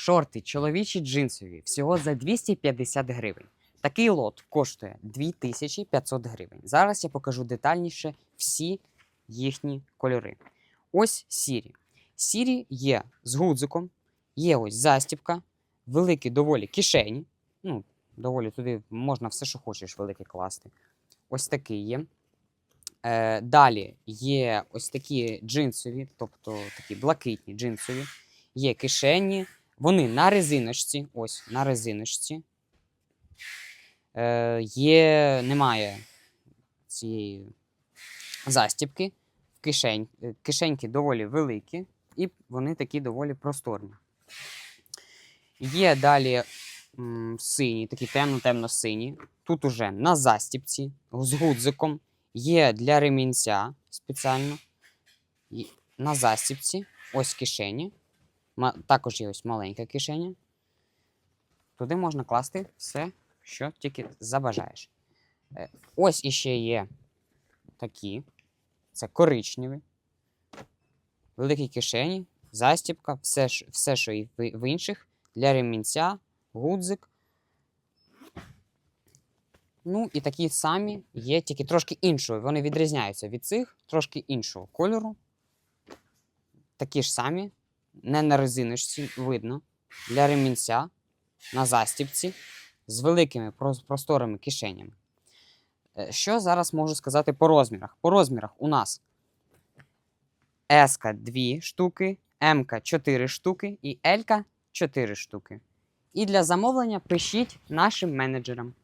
Шорти чоловічі джинсові всього за 250 гривень. Такий лот коштує 2500 гривень. Зараз я покажу детальніше всі їхні кольори. Ось сірі. Сірі є з гудзиком, є ось застібка, великі доволі кишені. Ну, доволі туди можна все, що хочеш, велике класти. Ось такий є. Е, далі є ось такі джинсові, тобто такі блакитні джинсові. Є кишені, вони на резиночці. Ось на резиночці. Е, є, немає цієї застібки. Кишень, е, кишеньки доволі великі, і вони такі доволі просторні. Є далі м, сині, такі темно-темно-сині. Тут уже на застібці з гудзиком. Є для ремінця спеціально. На застібці. Ось кишені. Також є ось маленька кишеня. Туди можна класти все, що тільки забажаєш. Е, Ось іще є такі. Це коричневі. Великі кишені, застібка, все, все що і в інших. Для ремінця, гудзик. Ну, і такі самі є, тільки трошки іншого. Вони відрізняються від цих, трошки іншого кольору. Такі ж самі, не на резиночці, видно. Для ремінця, на застібці, з великими просторими кишенями. Е, Що зараз можу сказати по розмірах? По розмірах у нас S 2 штуки, М 4 штуки і L 4 штуки. І для замовлення пишіть нашим менеджерам.